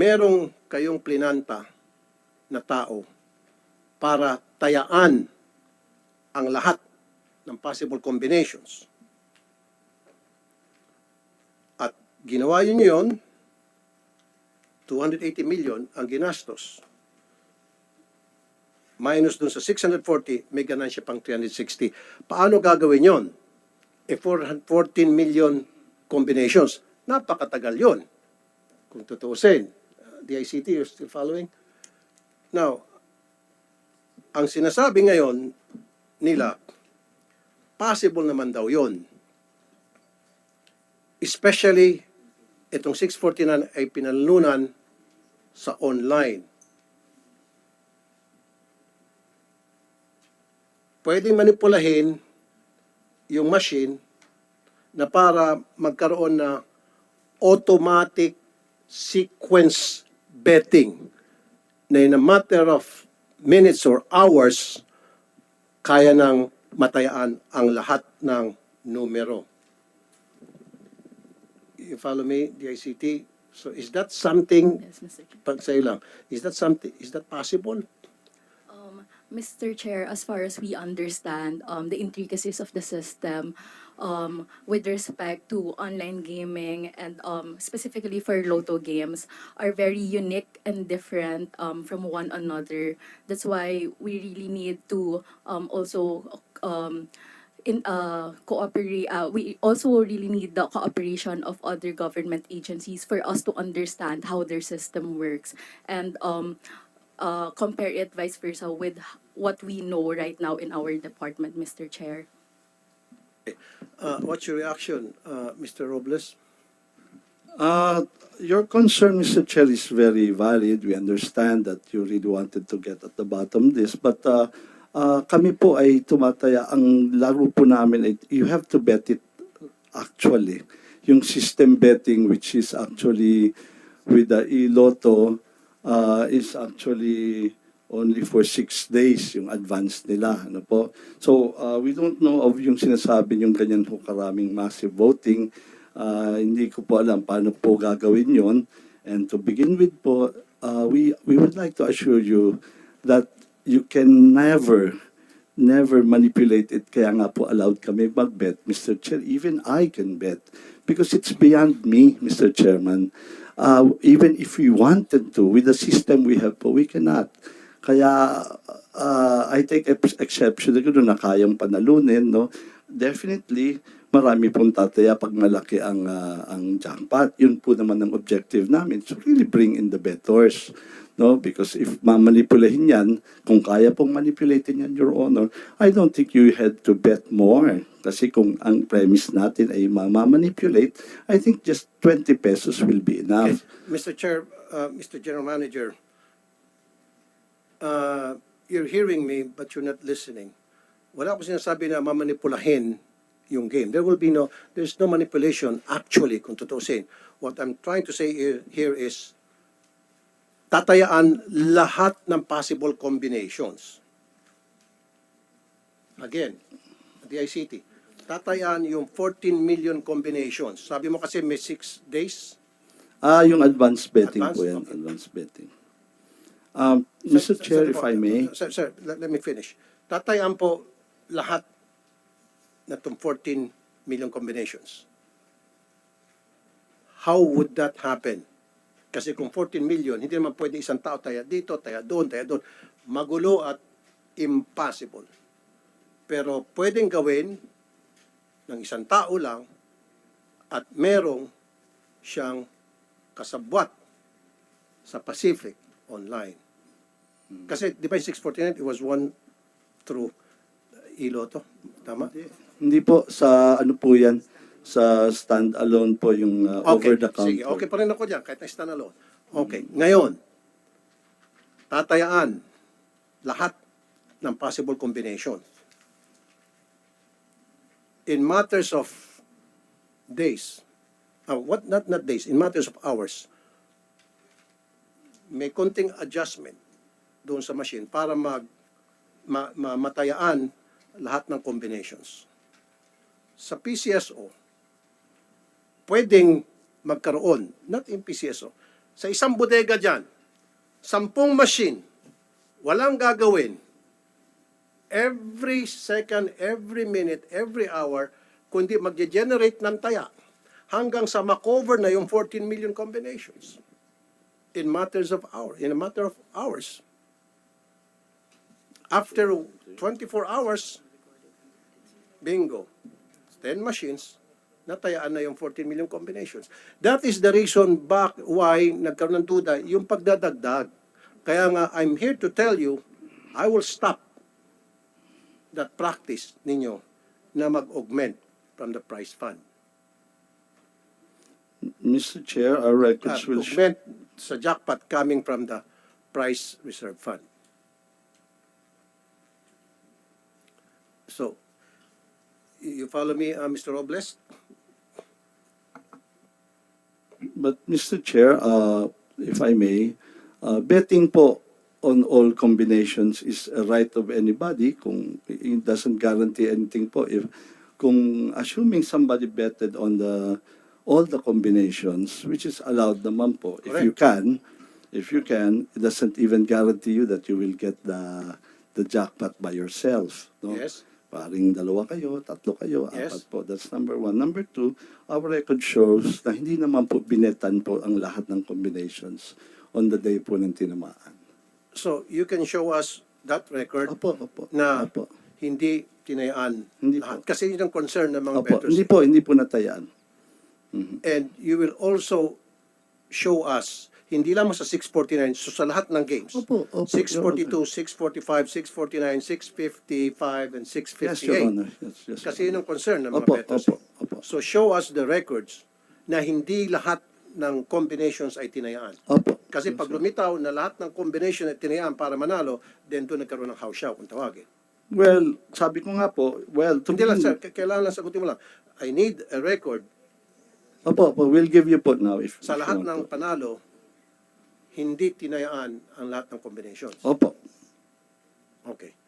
merong kayong plinanta na tao para tayaan ang lahat ng possible combinations. At ginawa yun yun, 280 million ang ginastos. Minus dun sa 640, may ganansya pang 360. Paano gagawin yon? E 414 million combinations. Napakatagal yon. Kung tutuusin. Uh, DICT, you're still following? Now, ang sinasabi ngayon nila, possible naman daw yon. Especially, itong 649 ay pinalunan sa online. Pwedeng manipulahin yung machine na para magkaroon na automatic sequence betting na in a matter of minutes or hours, kaya nang matayaan ang lahat ng numero. You follow me, DICT? So is that something, Yes, Mr. Chair. lang, is that something, is that possible? Mr. Chair, as far as we understand, um, the intricacies of the system, um, with respect to online gaming and, um, specifically for Lotto games are very unique and different, um, from one another. That's why we really need to, um, also, um, in uh cooperate uh, we also really need the cooperation of other government agencies for us to understand how their system works and um uh compare it vice versa with what we know right now in our department mr chair Uh, what's your reaction, uh, Mr. Robles? Uh, your concern, Mr. Chair, is very valid. We understand that you really wanted to get at the bottom of this. But uh, uh, kami po ay tumataya. Ang laro po namin ay you have to bet it actually. Yung system betting which is actually with the e-lotto uh, is actually only for six days yung advance nila. Ano po? So, uh, we don't know of yung sinasabi yung ganyan po karaming massive voting. Uh, hindi ko po alam paano po gagawin yon. And to begin with po, uh, we, we would like to assure you that you can never, never manipulate it. Kaya nga po allowed kami mag-bet, Mr. Chair. Even I can bet because it's beyond me, Mr. Chairman. Uh, even if we wanted to, with the system we have po, we cannot. Kaya uh, I take ex- exception gano'n na kayang panalunin, no? Definitely, marami pong tataya pag malaki ang, ah, ang jackpot. Yun po naman ang objective namin. So really bring in the bettors. No? Because if mamanipulahin yan, kung kaya pong manipulatin yan, Your Honor, I don't think you had to bet more. Kasi kung ang premise natin ay mamamanipulate, I think just 20 pesos will be enough. Okay. Mr. Chair, uh, Mr. General Manager, uh, you're hearing me but you're not listening. Wala akong sinasabi na mamanipulahin yung game. There will be no, there's no manipulation actually kung tutusin. What I'm trying to say here- is tatayaan lahat ng possible combinations. Again, the ICT. Tatayaan yung 14 million combinations. Sabi mo kasi may 6 days. Ah, yung advance betting Advance, po yan, okay. advance betting. Um, Sir- Mr. Chair, sir if I may, Sir, sir, let, let me finish. Tatayaan po lahat na itong 14 million combinations. How would that happen? Kasi kung 14 million, hindi naman pwede isang tao taya dito, taya doon, taya doon. Magulo at impossible. Pero pwedeng gawin ng isang tao lang at merong siyang kasabwat sa Pacific online. Kasi di ba yung 649, it was one through Iloto. Tama? hindi po sa ano po yan, sa stand-alone po yung uh, over the counter. Sige, okay pa rin ako dyan, kahit na standalone. Okay, ngayon, tatayaan lahat ng possible combination. In matters of days, uh, what not not days, in matters of hours, may konting adjustment doon sa machine para mag ma, ma- matayaan lahat ng combinations. Sa PCSO, pwedeng magkaroon, not in PCSO, sa isang bodega dyan, sampung machine, walang gagawin, every second, every minute, every hour, kundi magge-generate ng taya hanggang sa makover na yung 14 million combinations in matters of hour, in a matter of hours. After 24 hours, bingo, 10 machines, natayaan na yung 14 million combinations. That is the reason back why nagkaroon ng duda yung pagdadagdag. Kaya nga, I'm here to tell you, I will stop that practice ninyo na mag-augment from the price fund. Mr. Chair, our Uh, records will show. augment sa jackpot coming from the price reserve fund. So, you follow me, uh, Mr. Robles? But Mr. Chair, uh, if I may, uh, betting po on all combinations is a right of anybody kung it doesn't guarantee anything po if kung assuming somebody betted on the all the combinations which is allowed naman po if you can if you can it doesn't even guarantee you that you will get the the jackpot by yourself no Yes. Paring dalawa kayo, tatlo kayo, Yes. apat po. That's number one. Number two, our record shows na hindi naman po binetan po ang lahat ng combinations on the day po ng tinamaan. So, you can show us that record Opo, opo. na Opo. hindi tinayaan Hindi lahat. po. Kasi yun ang concern ng mga Opo, bettors. hindi po, hindi po natayaan. And you will also show us, hindi lamang sa 649, so sa lahat ng games. Opo, opo, 642, 645, 649, 655, and 658. Yes, Your Honor. Yes, yes. Kasi yun ang concern ng mga Opo, bettors. opo, opo. So show us the records na hindi lahat ng combinations ay tinayaan. Opo. Kasi pag lumitaw na lahat ng combination ay tinayaan para manalo, then doon nagkaroon ng house show kung tawagin. Well, sabi ko nga po, well, to Hindi lang sir, k- kailangan lang sagutin mo lang. I need a record Opo, opo, we'll give you po now if sa if you lahat want ng po. panalo, hindi tinayaan ang lahat ng combinations. Opo. Okay.